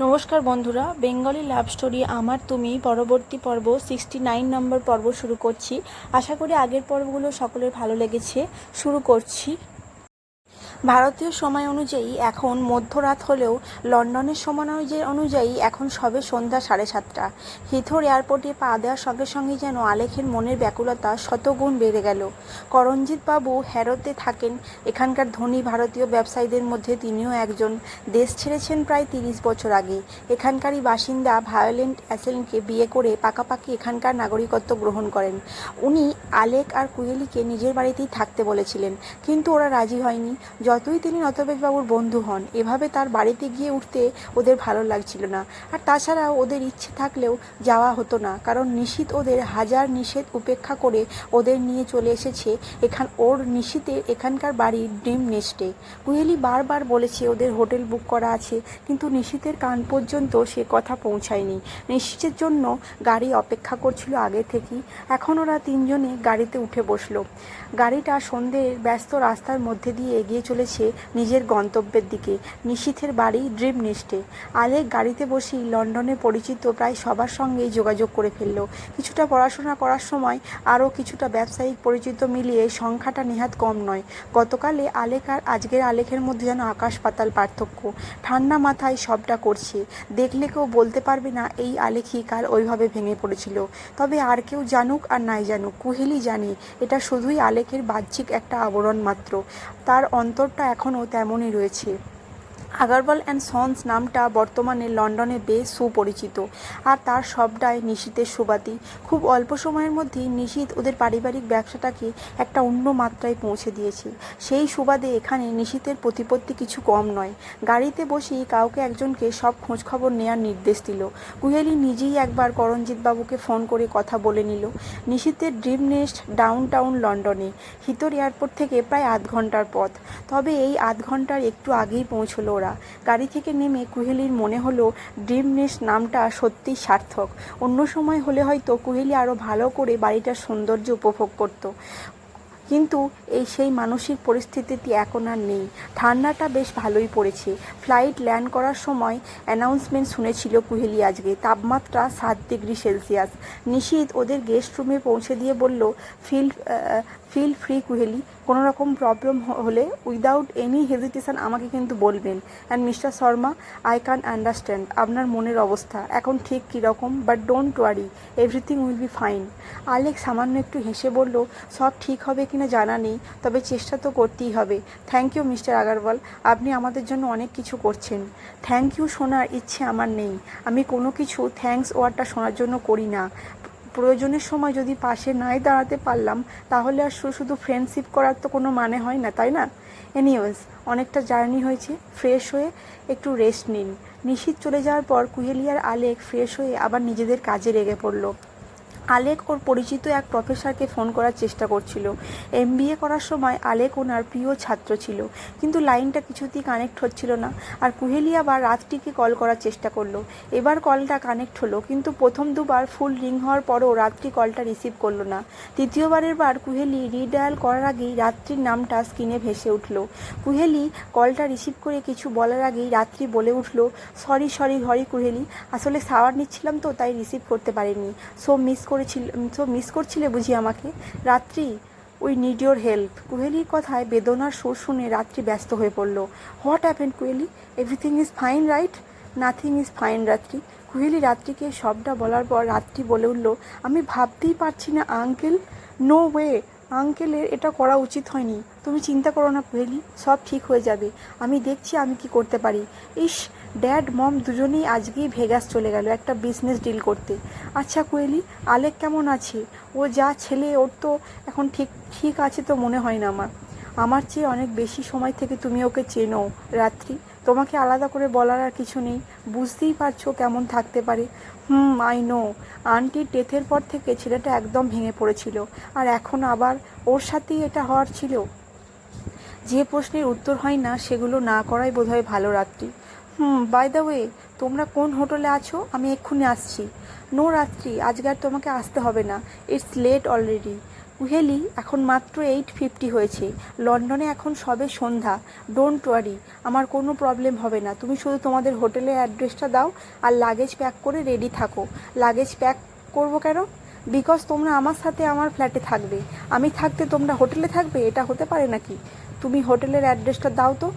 নমস্কার বন্ধুরা, Bengali love story আমার, তুমি, পরবর্তী পর্ব সিক্সটি নাইন নম্বর পর্ব শুরু করছি। আশা করি আগের পর্বগুলো সকলের ভালো লেগেছে। শুরু করছি। ভারতীয় সময় অনুযায়ী এখন মধ্যরাত হলেও লন্ডনের সময় অনুযায়ী অনুযায়ী এখন সবে সন্ধ্যা সাড়ে সাতটা। হিথোর এয়ারপোর্টে পা দেওয়ার সঙ্গে সঙ্গে যেন আলেখের মনের ব্যাকুলতা শতগুণ বেড়ে গেল। করঞ্জিৎ বাবু হ্যারোতে থাকেন এখানকার ধনী ভারতীয় ব্যবসায়ীদের মধ্যে তিনিও একজন। দেশ ছেড়েছেন প্রায় তিরিশ বছর আগে। এখানকারই বাসিন্দা ভায়োলেন্ট অ্যাসেলকে বিয়ে করে পাকাপাকি এখানকার নাগরিকত্ব গ্রহণ করেন। উনি আলেক আর কুয়েলিকে নিজের বাড়িতেই থাকতে বলেছিলেন, কিন্তু ওরা রাজি হয়নি। যতই তিনি নতবেশবাবুর বন্ধু হন, এভাবে তার বাড়িতে গিয়ে উঠতে ওদের ভালো লাগছিল না। আর তাছাড়াও ওদের ইচ্ছে থাকলেও যাওয়া হতো না, কারণ নিশীত ওদের হাজার নিষেধ উপেক্ষা করে ওদের নিয়ে চলে এসেছে এখান ওর নিশীতের এখানকার বাড়ির ড্রিম নেস্টে। কুহেলি বারবার বলেছে ওদের হোটেল বুক করা আছে, কিন্তু নিশীতের কান পর্যন্ত সে কথা পৌঁছায়নি। নিশীতের জন্য গাড়ি অপেক্ষা করছিল আগে থেকেই, এখন ওরা তিনজনে গাড়িতে উঠে বসল। গাড়িটা সন্ধ্যের ব্যস্ত রাস্তার মধ্যে দিয়ে এগিয়ে চলেছে নিজের গন্তব্যের দিকে। নিশীথের বাড়ি ড্রিম নেস্টে আলেক গাড়িতে বসেই লন্ডনে পরিচিত প্রায় সবার সঙ্গেই যোগাযোগ করে ফেলল। কিছুটা পড়াশোনা করার সময় আরও কিছুটা ব্যবসায়িক পরিচিত মিলিয়ে সংখ্যাটা নেহাত কম নয়। গতকালে আলেক আর আজকের আলেখের মধ্যে যেন আকাশ পাতাল পার্থক্য। ঠান্ডা মাথায় সবটা করছে। দেখলে কেউ বলতে পারবে না, এই আলেখই কাল ওইভাবে ভেঙে পড়েছিল। তবে আর কেউ জানুক আর নাই জানুক, কুহেলি জানে। এটা শুধুই আলেখের বাহ্যিক একটা আবরণ মাত্র। তার অন্তরটা এখনও তেমনই রয়েছে। আগারওয়াল অ্যান্ড সন্স নামটা বর্তমানে লন্ডনে বেশ সুপরিচিত। আর তার সবটাই নিশীতের সুবাদি। খুব অল্প সময়ের মধ্যেই নিশীত ওদের পারিবারিক ব্যবসাটাকে একটা অন্য মাত্রায় পৌঁছে দিয়েছে। সেই সুবাদে এখানে নিশীতের প্রতিপত্তি কিছু কম নয়। গাড়িতে বসেই কাউকে একজনকে সব খোঁজখবর নেওয়ার নির্দেশ দিল। কুহেলি নিজেই একবার করঞ্জিৎ বাবুকে ফোন করে কথা বলে নিল। নিশীতের ড্রিম নেস্ট ডাউন টাউন লন্ডনে, হিতর এয়ারপোর্ট থেকে প্রায় আধ ঘণ্টার পথ। তবে এই আধ ঘণ্টার একটু আগেই পৌঁছলো ওরা। গাড়ি থেকে নেমে কুহেলির মনে হলো ড্রিম নেস্ট নামটা সত্যিই সার্থক। অন্য সময় হলে হয়তো কুহেলি আরও ভালো করে বাড়িটার সৌন্দর্য উপভোগ করত। কিন্তু এই সেই মানসিক পরিস্থিতিটি এখন আর নেই। ঠান্ডাটা বেশ ভালোই পড়েছে। ফ্লাইট ল্যান্ড করার সময় অ্যানাউন্সমেন্ট শুনেছিল কুহেলি আজকে, তাপমাত্রা সাত ডিগ্রি সেলসিয়াস। নিশীত ওদের গেস্ট রুমে পৌঁছে দিয়ে বলল, ফিল ফিল ফ্রি কুহেলি কোনো রকম প্রবলেম হলে উইদাউট এনি হেজিটেশন আমাকে কিন্তু বলবেন। And mister Sharma I can understand আপনার মনের অবস্থা। এখন ঠিক কীরকম? But don't worry everything will be fine Alekh সামান্য একটু হেসে বলল, সব ঠিক হবে কিনা জানা নেই, তবে চেষ্টা তো করতেই হবে। থ্যাংক ইউ মিস্টার আগারওয়াল আপনি আমাদের জন্য অনেক কিছু করছেন। থ্যাংক ইউ শোনার ইচ্ছে আমার নেই। আমি কোনো কিছু থ্যাঙ্কস ওয়ার্ডটা শোনার জন্য করি না। প্রয়োজনের সময় যদি পাশে নাই দাঁড়াতে পারলাম, তাহলে আর শুধু ফ্রেন্ডশিপ করার তো কোনো মানে হয় না, তাই না? এনিওয়েজ অনেকটা জার্নি হয়েছে ফ্রেশ হয়ে একটু রেস্ট নিন। নিশীত চলে যাওয়ার পর কুহেলিয়ার আলেক ফ্রেশ হয়ে আবার নিজেদের কাজে রেগে পড়ল। আলেক ওর পরিচিত এক প্রফেসরকে ফোন করার চেষ্টা করছিল। এম করার সময় আলেক ওনার প্রিয় ছাত্র ছিল, কিন্তু লাইনটা কিছুতেই কানেক্ট হচ্ছিল না আর কুহেলি আবার রাতটিকে কল করার চেষ্টা করল। এবার কলটা কানেক্ট হলো, কিন্তু প্রথম দুবার ফুল রিং হওয়ার পরও রাত্রি কলটা রিসিভ করল না। তৃতীয়বারের বার কুহেলি রিডায়াল করার আগেই রাত্রির নামটা স্ক্রিনে ভেসে উঠল। কুহেলি কলটা রিসিভ করে কিছু বলার আগেই রাত্রি বলে উঠল, সরি সরি, হরি কুহেলি, আসলে সাওয়ার নিচ্ছিলাম তো, তাই রিসিভ করতে পারিনি। সো, মিস করেছিল সো মিস করছিলে বুঝি আমাকে? Ratri we need your help কুহেলির কথায় বেদনার সুর শুনে রাত্রি ব্যস্ত হয়ে পড়ল। What happen Kuheli? Everything is fine right nothing is fine Ratri. Kuheli রাত্রিকে সবটা বলার পর রাত্রি বলে উঠল, আমি ভাবতেই পারছি না আঙ্কেল নো ওয়ে আঙ্কেলের এটা করা উচিত হয়নি। তুমি চিন্তা করো না, কুহেলি। সব ঠিক হয়ে যাবে। আমি দেখছি আমি কি করতে পারি। ইস ড্যাড মম দুজনেই আজকেই ভেগাস চলে গেল, একটা বিজনেস ডিল করতে। আচ্ছা কুয়েলি, আলেক কেমন আছে? ও যা ছেলে, ওর তো এখন ঠিক ঠিক আছে তো মনে হয় না আমার। আমার চেয়ে অনেক বেশি সময় থেকে তুমি ওকে চেনো, রাত্রি। তোমাকে আলাদা করে বলার আর কিছু নেই। বুঝতেই পারছ কেমন থাকতে পারে। হুম আই নো আন্টির ডেথের পর থেকে ছেলেটা একদম ভেঙে পড়েছিল। আর এখন আবার ওর সাথেই এটা হওয়ার ছিল? যে প্রশ্নের উত্তর হয় না, সেগুলো না করাই বোধহয় ভালো রাত্রি। হুম বাই দ্য ওয়ে তোমরা কোন হোটেলে আছো? আমি এক্ষুনি আসছি। নো রাত্রি, আজকে আর তোমাকে আসতে হবে না। ইটস লেট অলরেডি কুহেলি, এখন মাত্র এইট ফিফটি হয়েছে। লন্ডনে এখন সবে সন্ধ্যা। ডোন্ট ওয়ারি আমার কোনো প্রবলেম হবে না। তুমি শুধু তোমাদের হোটেলের অ্যাড্রেসটা দাও আর লাগেজ প্যাক করে রেডি থাকো। লাগেজ প্যাক করব কেন? বিকজ তোমরা আমার সাথে আমার ফ্ল্যাটে থাকবে। আমি থাকতে তোমরা হোটেলে থাকবে? এটা হতে পারে নাকি? তুমি হোটেলের অ্যাড্রেসটা দাও তো।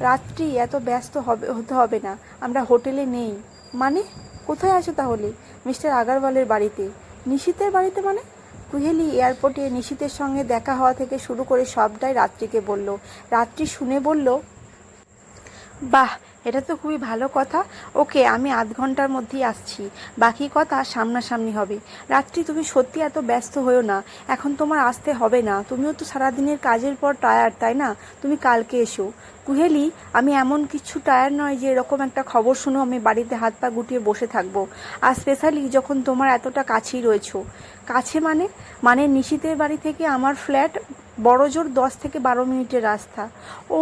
রাত্রি এত ব্যস্ত হবে, হতে হবে না। আমরা হোটেলে নেই। মানে? কোথায় আছো তাহলে? মিস্টার আগারওয়ালের বাড়িতে। নিশীতের বাড়িতে মানে? কুহেলি এয়ারপোর্টে নিশীতের সঙ্গে দেখা হওয়া থেকে শুরু করে সবটাই রাত্রিকে বলল। রাত্রি শুনে বলল, বাহ! এটা তো খুবই ভালো কথা। ওকে, আমি আধ ঘণ্টার মধ্যেই আসছি। বাকি কথা সামনাসামনি হবে। রাত্রি, তুমি সত্যি এত ব্যস্ত হয়েও না। এখন তোমার আসতে হবে না। তুমিও তো সারাদিনের কাজের পর টায়ার তাই না? তুমি কালকে এসো। কুহেলি, আমি এমন কিছু টায়ার নয় যে এরকম একটা খবর শুনো আমি বাড়িতে হাত পা গুটিয়ে বসে থাকব। আর স্পেশালি যখন তোমার এতটা কাছেই রয়েছো। কাছে মানে? মানে নিশীতের বাড়ি থেকে আমার ফ্ল্যাট বড় জোর দশ থেকে বারো মিনিটের রাস্তা। ও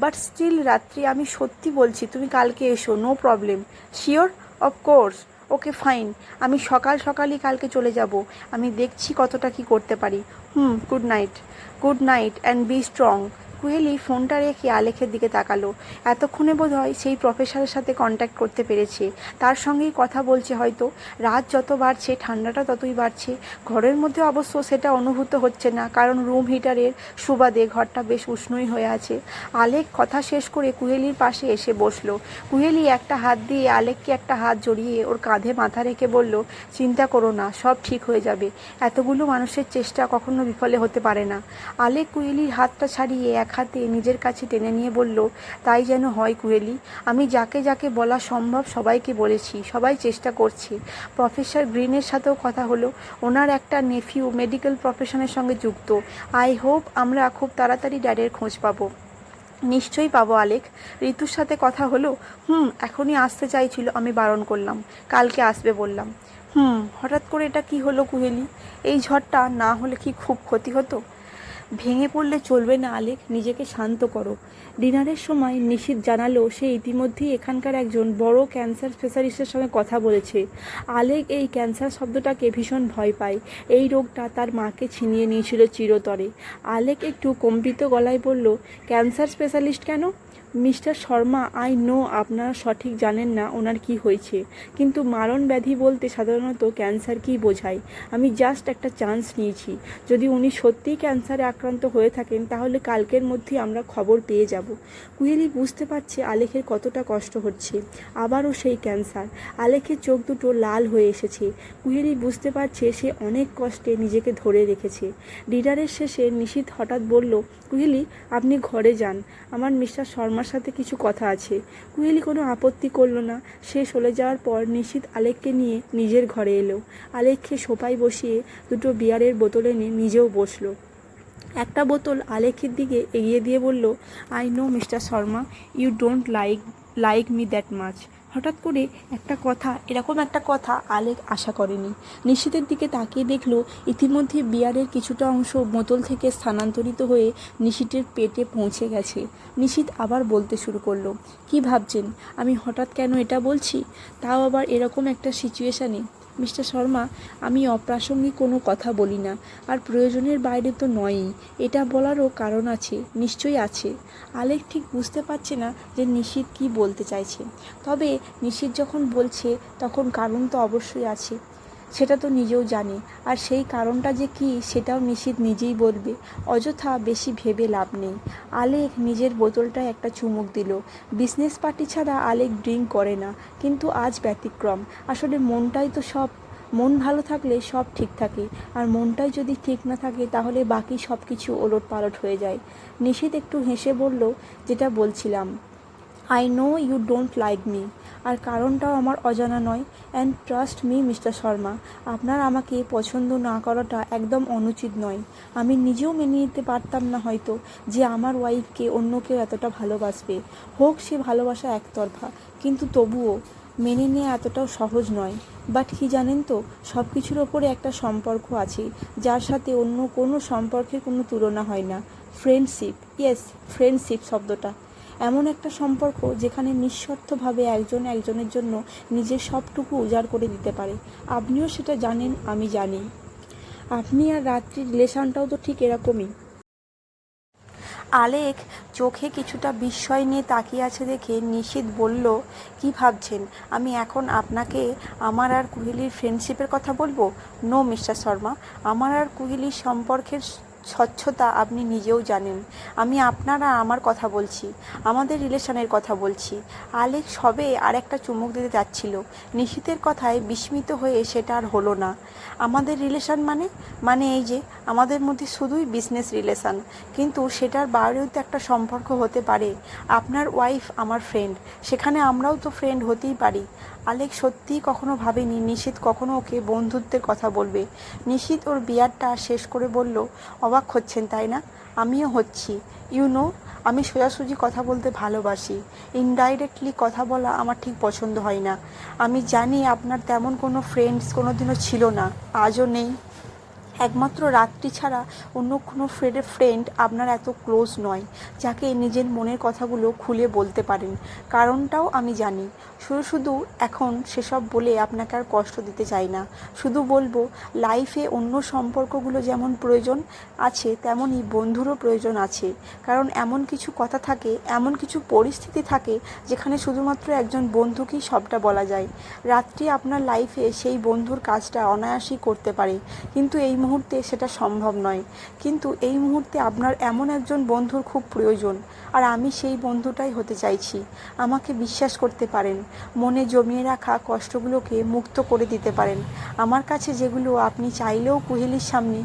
বাট স্টিল রাত্রি, আমি সত্যি বলছি তুমি কালকে এসো no problem sure of course okay fine আমি সকাল সকালই কালকে চলে যাব, আমি দেখছি কতটা কি করতে পারি, হুম good night good night and be strong Kuheli ফোনটা রেখে আলেখের দিকে তাকালো। এতক্ষণে বোধ হয় সেই প্রফেসরের সাথে কন্ট্যাক্ট করতে পেরেছে। তার সঙ্গেই কথা বলছে হয়তো। রাত যত বাড়ছে, ঠান্ডাটা ততই বাড়ছে। ঘরের মধ্যে অবশ্য সেটা অনুভূত হচ্ছে না, কারণ রুম হিটারের সুবাদে ঘরটা বেশ উষ্ণই হয়ে আছে। আলেক কথা শেষ করে কুহেলির পাশে এসে বসল। কুহেলি একটা হাত দিয়ে আলেককে একটা হাত জড়িয়ে ওর কাঁধে মাথা রেখে বলল, চিন্তা করো না, সব ঠিক হয়ে যাবে। এতগুলো মানুষের চেষ্টা কখনো বিফলে হতে পারে না। আলেক কুহেলির হাতটা ছাড়িয়ে এক হাতে নিজের কাছে টেনে নিয়ে বলল, তাই যেন হয় কুহেলি আমি যাকে যাকে বলা সম্ভব সবাইকে বলেছি, সবাই চেষ্টা করছে। প্রফেসর গ্রিনের সাথেও কথা হলো। ওনার একটা নেফিউ মেডিকেল প্রফেশনের সঙ্গে যুক্ত। আই হোপ আমরা খুব তাড়াতাড়ি ড্যাডের খোঁজ পাবো। নিশ্চয়ই পাবো, আলেক। ঋতুর সাথে কথা হলো। হুম, এখনই আসতে চাইছিল, আমি বারণ করলাম। কালকে আসবে বললাম। হুম, হঠাৎ করে এটা কি হলো কুহেলি এই ঝড়টা না হলে কি খুব ক্ষতি হতো? ভেঙে পড়লে চলবে না, আলেক, নিজেকে শান্ত করো। ডিনারের সময় নিশিত জানালো সে ইতিমধ্যেই এখানকার একজন বড় ক্যান্সার স্পেশালিস্টের সঙ্গে কথা বলেছে। আলেক এই ক্যান্সার শব্দটাকে ভীষণ ভয় পায়। এই রোগটা তার মাকে ছিনিয়ে নিয়েছিল চিরতরে। আলেক একটু কম্পিত গলায় বলল, ক্যান্সার স্পেশালিস্ট কেন? মিস্টার শর্মা আই নো আপনারা সঠিক জানেন না ওনার কি হয়েছে। কিন্তু মারণ ব্যাধি বলতে সাধারণত ক্যান্সার কী বোঝায়। আমি জাস্ট একটা চান্স নিয়েছি। যদি উনি সত্যিই ক্যান্সারে আক্রান্ত হয়ে থাকেন, তাহলে কালকের মধ্যেই আমরা খবর পেয়ে যাব। কুয়েলি বুঝতে পারছে আলেখের কতটা কষ্ট হচ্ছে। আবারও সেই ক্যান্সার। আলেখের চোখ দুটো লাল হয়ে এসেছে। কুহেলি বুঝতে পারছে সে অনেক কষ্টে নিজেকে ধরে রেখেছে। ডিনারের শেষে নিশীত হঠাৎ বলল কুহেলি আপনি ঘরে যান। আমার মিস্টার শর্মার সাথে কিছু কথা আছে। কুহেলি কোনো আপত্তি করল না। সে চলে যাওয়ার পর নিশীত আলেককে নিয়ে নিজের ঘরে এলো। আলেককে সোপায় বসিয়ে দুটো বিয়ারের বোতল এনে নিজেও বসল। একটা বোতল আলেকের দিকে এগিয়ে দিয়ে বলল I know mister Sharma you don't like like me that much হঠাৎ করে একটা কথা, এরকম একটা কথা আলেক আশা করেনি। নিশীতের দিকে তাকিয়ে দেখল, ইতিমধ্যে বিয়ারের কিছুটা অংশ বোতল থেকে স্থানান্তরিত হয়ে নিশীতের পেটে পৌঁছে গেছে। নিশীত আবার বলতে শুরু করল, কি ভাবছেন? আমি হঠাৎ কেন এটা বলছি? তাও আবার এরকম একটা সিচুয়েশানে মিস্টার শর্মা, আমি অপ্রাসঙ্গিক কোনো কথা বলি না। আর প্রয়োজনের বাইরে তো নয়ই। এটা বলারও কারণ আছে, নিশ্চয়ই আছে। আলেক ঠিক বুঝতে পারছে না যে নিশীত কি বলতে চাইছে। তবে নিশীত যখন বলছে, তখন কারণ তো অবশ্যই আছে। সেটা তো নিজেও জানে। আর সেই কারণটা যে কি, সেটাও নিশীত নিজেই বলবে। অযথা বেশি ভেবে লাভ নেই। আলেক নিজের বোতলটায় একটা চুমুক দিল। বিজনেস পার্টি ছাড়া আলেক ড্রিঙ্ক করে না, কিন্তু আজ ব্যতিক্রম। আসলে মনটাই তো সব, মন ভালো থাকলে সব ঠিক থাকে। আর মনটাই যদি ঠিক না থাকে, তাহলে বাকি সব কিছু ওলট পালট হয়ে যায়। নিশীত একটু হেসে বলল, যেটা বলছিলাম I know you don't like me আর কারণটাও আমার অজানা নয়। And trust me mister Sharma, আপনার আমাকে পছন্দ না করাটা একদম অনুচিত নয়। আমি নিজেও মেনে নিতে পারতাম না হয়তো যে আমার ওয়াইফকে অন্য কেউ এতটা ভালোবাসবে। হোক, সে ভালোবাসা একতরফা, কিন্তু তবুও মেনে নেওয়া এতটাও সহজ নয়। বাট কি জানেন তো সব কিছুর ওপরে একটা সম্পর্ক আছে, যার সাথে অন্য কোনো সম্পর্কের কোনো তুলনা হয় না। ফ্রেন্ডশিপ ইয়েস ফ্রেন্ডশিপ শব্দটা। এমন একটা সম্পর্ক যেখানে নিঃস্বার্থভাবে একজন একজনের জন্য নিজের সবটুকু উজাড় করে দিতে পারে। আপনিও সেটা জানেন, আমি জানি। আপনি আর রাত্রির রিলেশনটাও তো ঠিক এরকমই। আলেক চোখে কিছুটা বিস্ময় নিয়ে তাকিয়ে আছে দেখে নিশীত বলল, কি ভাবছেন? আমি এখন আপনাকে আমার আর কুহিলির ফ্রেন্ডশিপের কথা বলব? নো মিস্টার শর্মা, আমার আর কুহিলির সম্পর্কের স্বচ্ছতা আপনি নিজেও জানেন। আমি আপনারা আমার কথা বলছি, আমাদের রিলেশনের কথা বলছি। আলেক সবে আর একটা চুমুক দিতে যাচ্ছিল। নিশীতের কথায় বিস্মিত হয়ে সেটা আর হলো না। আমাদের রিলেশন মানে? মানে এই যে, আমাদের মধ্যে শুধুই বিজনেস রিলেশন কিন্তু সেটার বাইরেও তো একটা সম্পর্ক হতে পারে। আপনার ওয়াইফ আমার ফ্রেন্ড সেখানে আমরাও তো ফ্রেন্ড হতেই পারি। আলেক সত্যিই কখনো ভাবেনি, নিশীত কখনো ওকে বন্ধুত্বের কথা বলবে। নিশীত ওর বিয়ারটা শেষ করে বলল, অবাক হচ্ছেন, তাই না? আমিও হচ্ছি। ইউ নো আমি সোজাসুজি কথা বলতে ভালোবাসি। ইনডাইরেক্টলি কথা বলা আমার ঠিক পছন্দ হয় না। আমি জানি আপনার তেমন কোনো ফ্রেন্ডস কোনো দিনও ছিল না। আজও নেই। একমাত্র রাত্রি ছাড়া অন্য কোনো ফ্রেন্ড আপনার এত ক্লোজ নয়, যাকে নিজের মনের কথাগুলো খুলে বলতে পারেন। কারণটাও আমি জানি। শুধু শুধু এখন সেসব বলে আপনাকে আর কষ্ট দিতে চাই না। শুধু বলব লাইফে অন্য সম্পর্কগুলো যেমন প্রয়োজন আছে, তেমনই বন্ধুরও প্রয়োজন আছে। কারণ এমন কিছু কথা থাকে, এমন কিছু পরিস্থিতি থাকে, যেখানে শুধুমাত্র একজন বন্ধুকেই সবটা বলা যায়। রাত্রি আপনার লাইফে সেই বন্ধুর কাজটা অনায়াসই করতে পারে। কিন্তু এই মুহূর্তে সেটা সম্ভব নয়। কিন্তু এই মুহূর্তে আপনার এমন একজন বন্ধুর খুব প্রয়োজন, আর আমি সেই বন্ধুটাই হতে চাইছি। আমাকে বিশ্বাস করতে পারেন, মনে জমিয়ে রাখা কষ্টগুলোকে মুক্ত করে দিতে পারেন। আমার কাছে যেগুলো আপনি চাইলেও কুহেলির সামনে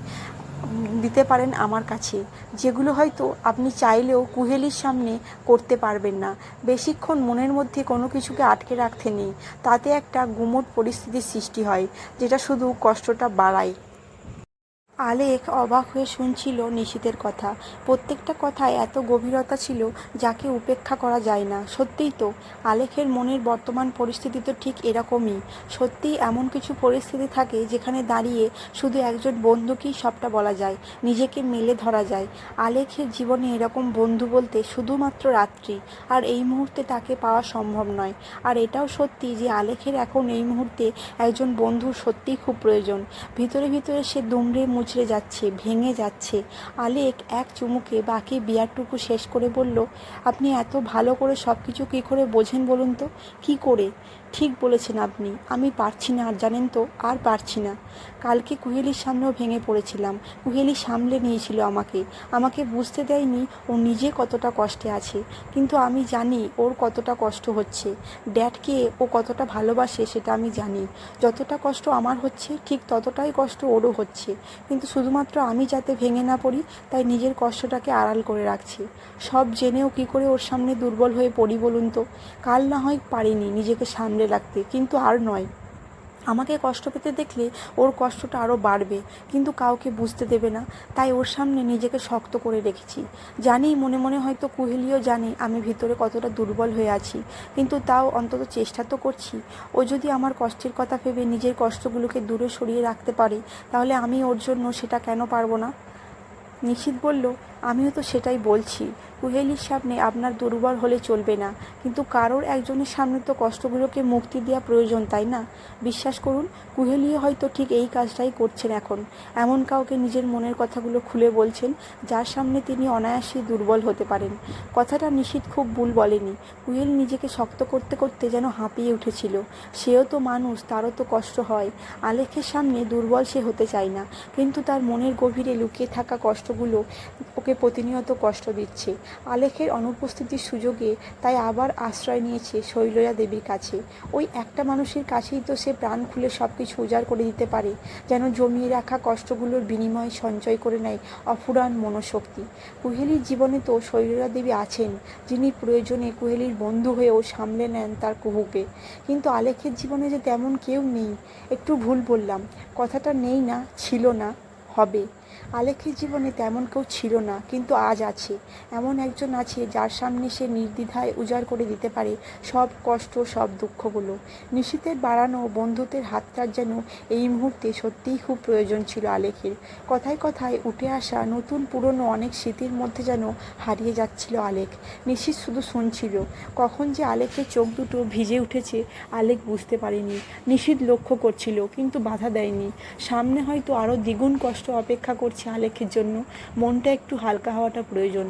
দিতে পারেন আমার কাছে। যেগুলো হয়তো আপনি চাইলেও কুহেলির সামনে করতে পারবেন না। বেশিক্ষণ মনের মধ্যে কোনো কিছুকে আটকে রাখতে নেই। তাতে একটা গুমট পরিস্থিতির সৃষ্টি হয়, যেটা শুধু কষ্টটা বাড়ায়। আলেক অবাক হয়ে শুনছিল নিশীতের কথা। প্রত্যেকটা কথায় এত গভীরতা ছিল যাকে উপেক্ষা করা যায় না। সত্যিই তো, আলেখের মনের বর্তমান পরিস্থিতি তো ঠিক এরকমই। সত্যিই এমন কিছু পরিস্থিতি থাকে যেখানে দাঁড়িয়ে শুধু একজন বন্ধুকেই সবটা বলা যায়, নিজেকে মেলে ধরা যায়। আলেখের জীবনে এরকম বন্ধু বলতে শুধুমাত্র রাত্রি, আর এই মুহূর্তে তাকে পাওয়া সম্ভব নয়। আর এটাও সত্যি যে আলেখের এখন এই মুহূর্তে একজন বন্ধুর সত্যিই খুব প্রয়োজন। ভিতরে ভিতরে সে দুমড়ে মুচড়ে যাচ্ছে, ভেঙে যাচ্ছে। আলেক এক চুমুকে বাকি বিয়ারটুকু শেষ করে বলল, আপনি এত ভালো করে সব কিছু কী করে বোঝেন বলুন তো? কী করে? ঠিক বলেছেন আপনি, আমি পারছি না আর জানেন তো, আর পারছি না। কালকে কুহেলির সামনেও ভেঙে পড়েছিলাম, কুহেলি সামলে নিয়েছিল আমাকে আমাকে বুঝতে দেয়নি ও নিজে কতটা কষ্টে আছে, কিন্তু আমি জানি ওর কতটা কষ্ট হচ্ছে ড্যাডকে ও কতটা ভালোবাসে সেটা আমি জানি, যতটা কষ্ট আমার হচ্ছে ঠিক ততটাই কষ্ট ওরও হচ্ছে, কিন্তু শুধুমাত্র আমি যাতে ভেঙে না পড়ি, তাই নিজের কষ্টটাকে আড়াল করে রাখছি। সব জেনেও কী করে ওর সামনে দুর্বল হয়ে পড়ি বলুন তো? কাল না হয় পারিনি নিজেকে সামলে রাখতে, কিন্তু আর নয়। আমাকে কষ্ট পেতে দেখলে ওর কষ্টটা আরও বাড়বে, কিন্তু কাউকে বুঝতে দেবে না। তাই ওর সামনে নিজেকে শক্ত করে রেখেছি। জানি মনে মনে হয়তো কুহেলিও জানে আমি ভিতরে কতটা দুর্বল হয়ে আছি, কিন্তু তাও অন্তত চেষ্টা তো করছি। ও যদি আমার কষ্টের কথা ভেবে নিজের কষ্টগুলোকে দূরে সরিয়ে রাখতে পারে, তাহলে আমি ওর জন্য সেটা কেন পারব না? নিশীত বলল, আমিও তো সেটাই বলছি। কুহেলির সামনে আপনার দুর্বল হলে চলবে না। কিন্তু কারোর একজনের সামনে তো কষ্টগুলোকে মুক্তি দেওয়া প্রয়োজন, তাই না? বিশ্বাস করুন কুহেলিও হয়তো ঠিক এই কাজটাই করছেন এখন। এমন কাউকে নিজের মনের কথাগুলো খুলে বলছেন, যার সামনে তিনি অনায়াসেই দুর্বল হতে পারেন। কথাটা নিশীত খুব ভুল বলেনি। কুহেল নিজেকে শক্ত করতে করতে যেন হাঁপিয়ে উঠেছিল। সেও তো মানুষ, তারও তো কষ্ট হয়। আলেখের সামনে দুর্বল সে হতে চায় না। কিন্তু তার মনের গভীরে লুকিয়ে থাকা কষ্টগুলো ওকে প্রতিনিয়ত কষ্ট দিচ্ছে। আলেখের অনুপস্থিতির সুযোগে তাই আবার আশ্রয় নিয়েছে শৈলজা দেবীর কাছে। ওই একটা মানুষের কাছেই তো সে প্রাণ খুলে সব কিছু উজাড় করে দিতে পারে, যেন জমিয়ে রাখা কষ্টগুলোর বিনিময়ে সঞ্চয় করে নেয় অফুরান মনোশক্তি। কুহেলির জীবনে তো শৈলজা দেবী আছেন, যিনি প্রয়োজনে কুহেলির বন্ধু হয়েও সামলে নেন তার কুহুকে। কিন্তু আলেখের জীবনে যে তেমন কেউ নেই, একটু ভুল বললাম, কথাটা নেই না, ছিল না, হবে। আলেখের জীবনে তেমন কেউ ছিল না, কিন্তু আজ আছে। এমন একজন আছে যার সামনে সে নির্দ্বিধায় উজাড় করে দিতে পারে সব কষ্ট, সব দুঃখগুলো। নিশীতের বাড়ানো বন্ধুত্বের হাতটার যেন এই মুহূর্তে সত্যিই খুব প্রয়োজন ছিল আলেখের। কথায় কথায় উঠে আসা নতুন পুরনো অনেক স্মৃতির মধ্যে যেন হারিয়ে যাচ্ছিল আলেখ। নিশীত শুধু শুনছিল, কখন যে আলেখের চোখ দুটো ভিজে উঠেছে আলেখ বুঝতে পারেনি। নিশীত লক্ষ্য করছিল, কিন্তু বাধা দেয়নি। সামনে হয়তো আরও দ্বিগুণ কষ্ট অপেক্ষা করছে আলেখের জন্য। মনটা একটু হালকা হওয়াটা প্রয়োজন।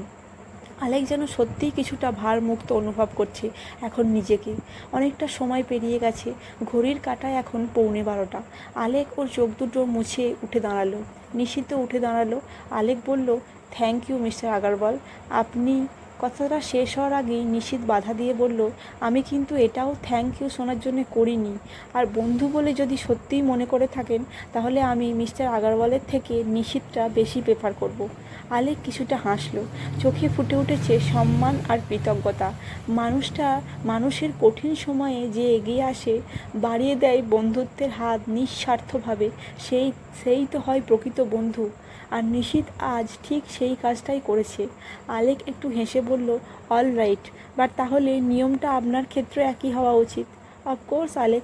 আলেক যেন সত্যিই কিছুটা ভারমুক্ত অনুভব করছে এখন নিজেকে। অনেকটা সময় পেরিয়ে গেছে। ঘড়ির কাটা এখন পৌনে বারোটা। আলেক ওর চোখ দুটো মুছে উঠে দাঁড়াল। নিশিত উঠে দাঁড়াল। আলেক বলল থ্যাংক ইউ মিস্টার আগারওয়াল আপনি কথাটা শেষ হওয়ার আগেই নিশীত বাধা দিয়ে বলল, আমি কিন্তু এটাও থ্যাংক ইউ শোনার জন্য করিনি। আর বন্ধু বলে যদি সত্যিই মনে করে থাকেন, তাহলে আমি মিস্টার আগারওয়ালের থেকে নিশীতটা বেশি প্রেফার করব। আলেক কিছুটা হাসলো। চোখে ফুটে উঠেছে সম্মান আর কৃতজ্ঞতা। মানুষটা মানুষের কঠিন সময়ে যে এগিয়ে আসে, বাড়িয়ে দেয় বন্ধুত্বের হাত নিঃস্বার্থভাবে। সেই সেই তো হয় প্রকৃত বন্ধু। আর নিশীত আজ ঠিক সেই কাজটাই করেছে। আলেক একটু হেসে বলল অল রাইট বাট তাহলে নিয়মটা আপনার ক্ষেত্রে একই হওয়া উচিত। অফকোর্স আলেক।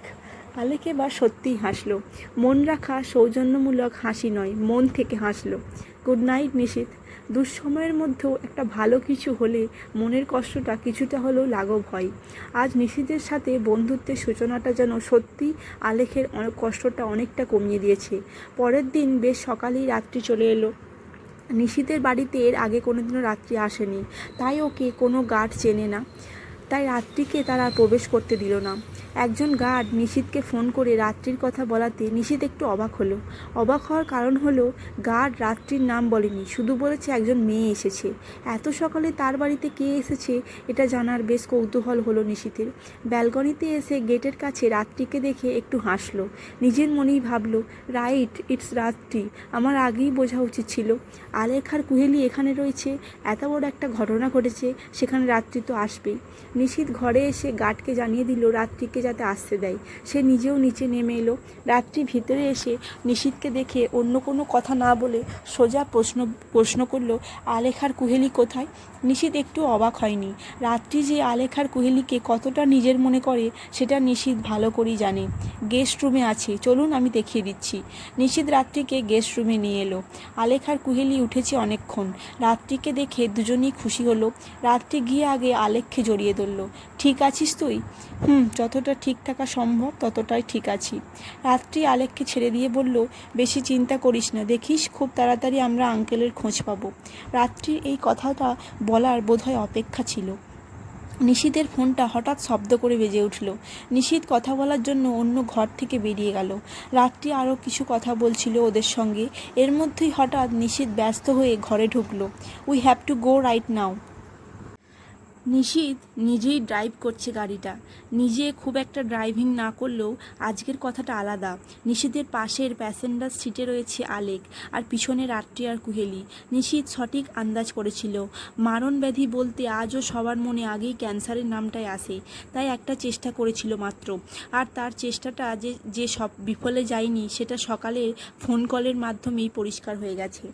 আলেকে বা সত্যিই হাসলো। মন রাখা সৌজন্যমূলক হাসি নয়, মন থেকে হাসলো। গুড নাইট নিশীত। দুঃসময়ের মধ্যেও একটা ভালো কিছু হলে মনের কষ্টটা কিছুটা হলেও লাঘব হয়। আজ নিশীতের সাথে বন্ধুত্বের সূচনাটা যেন সত্যি আলেখের অনেক কষ্টটা অনেকটা কমিয়ে দিয়েছে। পরের দিন বেশ সকালেই রাত্রি চলে এলো। নিশীতের বাড়িতে এর আগে কোনোদিনও রাত্রি আসেনি, তাই ওকে কোনো গার্ড চেনে না। তাই রাত্রিকে তারা প্রবেশ করতে দিল না। একজন গার্ড নিশীতকে ফোন করে রাত্রির কথা বলাতে নিশীত একটু অবাক হলো। অবাক হওয়ার কারণ হলো, গার্ড রাত্রির নাম বলেনি, শুধু বলেছে একজন মেয়ে এসেছে। এত সকালে তার বাড়িতে কে এসেছে, এটা জানার বেশ কৌতূহল হলো নিশীতের। ব্যালকনিতে এসে গেটের কাছে রাত্রিকে দেখে একটু হাসলো। নিজের মনেই ভাবলো, রাইট, ইটস রাত্রি। আমার আগেই বোঝা উচিত ছিল। আলেখার কুহেলি এখানে রয়েছে, এত বড় একটা ঘটনা ঘটেছে, সেখানে রাত্রি তো আসবেই। নিশীত ঘরে এসে গার্ডকে জানিয়ে দিল, রাত্রিকে যাতে আসতে দেয়। সে নিজেও নিচে নেমে এলো। রাত্রি ভিতরে এসে নিশীতকে দেখে অন্য কোনো কথা না বলে সোজা প্রশ্ন প্রশ্ন করল, আলেখার কুহেলি কোথায়? নিশীত একটু অবাক হয়নি। রাত্রি যে আলেখার কুহেলিকে কতটা নিজের মনে করে, সেটা নিশীত ভালো করেই জানে। গেস্ট রুমে আছে, চলুন আমি দেখিয়ে দিচ্ছি। নিশীত রাত্রিকে গেস্ট রুমে নিয়ে এলো। আলেখার কুহেলি উঠেছে অনেকক্ষণ। রাত্রিকে দেখে দুজনেই খুশি হলো। রাত্রি গিয়ে আগে আলেককে জড়িয়ে ধরল। ঠিক আছিস তুই? হুম, যতটা ঠিক থাকা সম্ভব, ততটাই ঠিক আছি। রাত্রি আলেককে ছেড়ে দিয়ে বলল, বেশি চিন্তা করিস না, দেখিস খুব তাড়াতাড়ি আমরা আঙ্কেলের খোঁজ পাবো। রাত্রির এই কথাটা বলার বোধহয় অপেক্ষা ছিল। নিশীতের ফোনটা হঠাৎ শব্দ করে বেজে উঠল। নিশীত কথা বলার জন্য অন্য ঘর থেকে বেরিয়ে গেল। রাত্রি আরও কিছু কথা বলছিল ওদের সঙ্গে। এর মধ্যেই হঠাৎ নিশীত ব্যস্ত হয়ে ঘরে ঢুকলো। We have to go right now Nishit নিজেই ড্রাইভ করছে গাড়িটা। নিজে খুব একটা ড্রাইভিং না করলেও আজকের কথাটা আলাদা। নিশীতের পাশের প্যাসেঞ্জার সিটে রয়েছে আলেক আর পিছনে রাত্রি আর কুহেলি। নিশীত সঠিক আন্দাজ করেছিল। মারণ ব্যাধি বলতে আজও সবার মনে আগেই ক্যান্সারের নামটাই আসে। তাই একটা চেষ্টা করেছিল মাত্র। আর তার চেষ্টাটা যে যে সব বিফলে যায়নি সেটা সকালের ফোন কলের মাধ্যমেই পরিষ্কার হয়ে গেছে।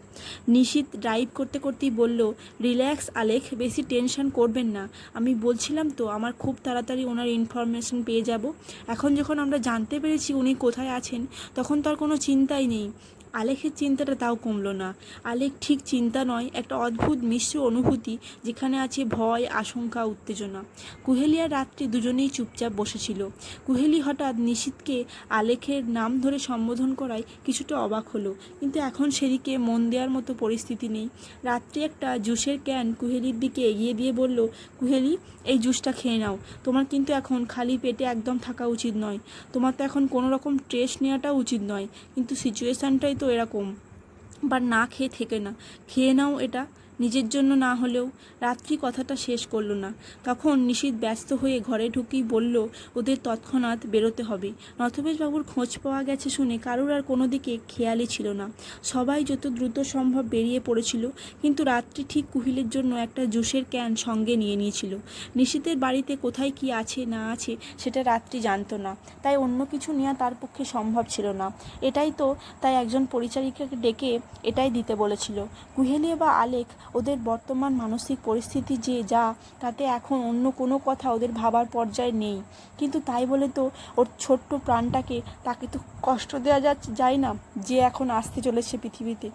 নিশীত ড্রাইভ করতে করতেই বলল রিল্যাক্স আলেখ বেশি টেনশন করবেন না। আমি বলছিলাম তো, আমার খুব তাড়াতাড়ি ওনার ইনফরমেশন পেয়ে যাব। এখন যখন আমরা জানতে পেরেছি উনি কোথায় আছেন, তখন তো আর কোনো চিন্তাই নেই। আলেখের চিন্তাটা তাও কমলো না। আলেখ ঠিক চিন্তা নয়, একটা অদ্ভুত মিশ্র অনুভূতি যেখানে আছে ভয়, আশঙ্কা, উত্তেজনা। কুহেলি আর রাত্রি দুজনেই চুপচাপ বসেছিল। কুহেলি হঠাৎ নিশীতকে আলেখের নাম ধরে সম্বোধন করায় কিছুটা অবাক হলো, কিন্তু এখন সেদিকে মন দেওয়ার মতো পরিস্থিতি নেই। রাত্রি একটা জুসের ক্যান কুহেলির দিকে এগিয়ে দিয়ে বলল, কুহেলি, এই জুসটা খেয়ে নাও। তোমার কিন্তু এখন খালি পেটে একদম থাকা উচিত নয়। তোমার তো এখন কোনো রকম ট্রেস নেওয়াটা উচিত নয়। কিন্তু সিচুয়েশানটাই তো এরকম। বা না খেয়ে থেকে না। খেয়ে নাও এটা। নিজের জন্য না হলেও রাত্রি কথাটা শেষ করল না। তখন নিশীত ব্যস্ত হয়ে ঘরে ঢুকেই বলল, ওদের তৎক্ষণাৎ বেরোতে হবে। নথবেশবাবুর খোঁজ পাওয়া গেছে শুনে কারুর আর কোনো দিকে খেয়ালই ছিল না। সবাই যত দ্রুত সম্ভব বেরিয়ে পড়েছিল, কিন্তু রাত্রি ঠিক কুহিলের জন্য একটা জুসের ক্যান সঙ্গে নিয়ে নিয়েছিল। নিশীতের বাড়িতে কোথায় কি আছে, না আছে, সেটা রাত্রি জানতো না। তাই অন্য কিছু নেওয়া তার পক্ষে সম্ভব ছিল না। এটাই তো তাই একজন পরিচারিকাকে ডেকে এটাই দিতে বলেছিল। কুহেলি বা আলেক ওদের বর্তমান মানসিক পরিস্থিতি যে যা, তাতে এখন অন্য কোনো কথা ওদের ভাবার পর্যায়ে নেই। কিন্তু তাই বলে তো ওর ছোট্ট প্রাণটাকে তাকে তো কষ্ট দেওয়া যাচ্ছে যায় না যে এখন আসতে চলেছে পৃথিবীতে।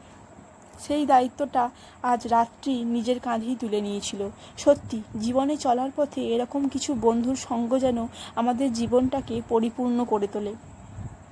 সেই দায়িত্বটা আজ রাত্রি নিজের কাঁধেই তুলে নিয়েছিল। সত্যি, জীবনে চলার পথে এরকম কিছু বন্ধুর সঙ্গ যেন আমাদের জীবনটাকে পরিপূর্ণ করে তোলে।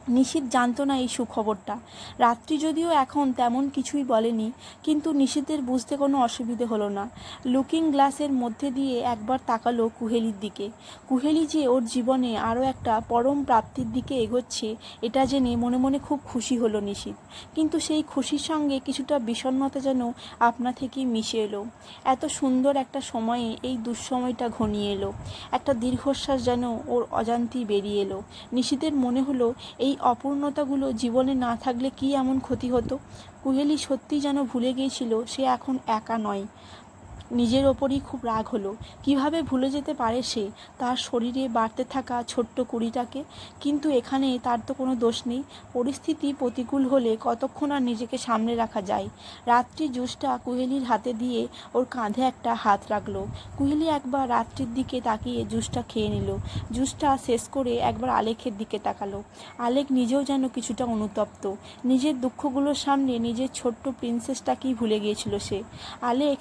নিশীত জানতো না এই সুখবরটা। রাত্রি যদিও এখন তেমন কিছুই বলেনি, কিন্তু নিশীতের বুঝতে কোনো অসুবিধে হলো না। লুকিং গ্লাসের মধ্যে দিয়ে একবার তাকালো কুহেলির দিকে। কুহেলি যে ওর জীবনে আরও একটা পরম প্রাপ্তির দিকে এগোচ্ছে, এটা জেনে মনে মনে খুব খুশি হলো নিশীত কিন্তু সেই খুশির সঙ্গে কিছুটা বিষণ্ণতা যেন আপনা থেকেই মিশে এলো। এত সুন্দর একটা সময়ে এই দুঃসময়টা ঘনিয়ে এলো। একটা দীর্ঘশ্বাস যেন ওর অজান্তি বেরিয়ে এলো। নিশীতের মনে হলো, এই অপূর্ণতাগুলো জীবনে না থাকলে কি এমন ক্ষতি হতো? কুহেলি সত্যি যেন ভুলে গিয়েছিল, সে এখন একা নয়। নিজের ওপরই খুব রাগ হলো। কীভাবে ভুলে যেতে পারে সে? তার শরীরে বাড়তে থাকা ছোট্ট কুড়িটাকে। কিন্তু এখানে তার তো কোনো দোষ নেই। পরিস্থিতি প্রতিকূল হলে কতক্ষণ আর নিজেকে সামনে রাখা যায়? রাত্রি জুসটা কুহেলির হাতে দিয়ে ওর কাঁধে একটা হাত রাখল। কুহেলি একবার রাত্রির দিকে তাকিয়ে জুসটা খেয়ে নিল। জুসটা শেষ করে একবার আলেখের দিকে তাকালো। আলেক নিজেও যেন কিছুটা অনুতপ্ত। নিজের দুঃখগুলোর সামনে নিজের ছোট্ট প্রিন্সেসটাকেই ভুলে গিয়েছিল সে। আলেক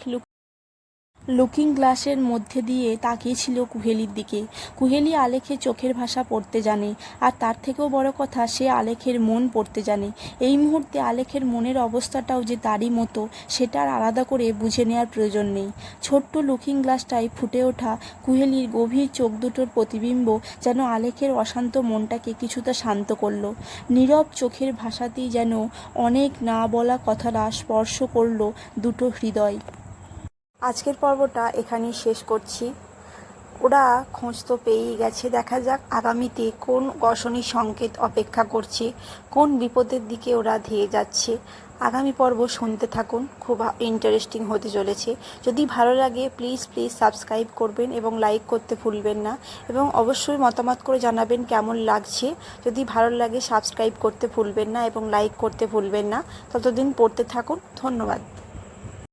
লুক গ্লাসের মধ্যে দিয়ে তাকিয়েছিল কুহেলির দিকে। কুহেলি আলেখের চোখের ভাষা পড়তে জানে, আর তার থেকেও বড় কথা সে আলেখের মন পড়তে জানে। এই মুহূর্তে আলেখের মনের অবস্থাটাও যে তারই মতো সেটার আলাদা করে বুঝে নেওয়ার প্রয়োজন নেই। ছোট্ট লুকিং গ্লাসটায় ফুটে ওঠা কুহেলির গভীর চোখ দুটোর প্রতিবিম্ব যেন আলেখের অশান্ত মনটাকে কিছুটা শান্ত করল। নীরব চোখের ভাষাতেই যেন অনেক না বলা কথাটা স্পর্শ করল দুটো হৃদয়। আজকের পর্বটা এখানেই শেষ করছি। ওরা খোঁজ তো পেয়েই গেছে, দেখা যাক আগামীতে কোন গসনী সংকেত অপেক্ষা করছে, কোন বিপদের দিকে ওরা ধেয়ে যাচ্ছে। আগামী পর্ব শুনতে থাকুন, খুব ইন্টারেস্টিং হতে চলেছে। যদি ভালো লাগে প্লিজ প্লিজ সাবস্ক্রাইব করবেন এবং লাইক করতে ভুলবেন না। এবং অবশ্যই মতামত করে জানাবেন কেমন লাগছে। যদি ভালো লাগে সাবস্ক্রাইব করতে ভুলবেন না এবং লাইক করতে ভুলবেন না। ততদিন পড়তে থাকুন, ধন্যবাদ।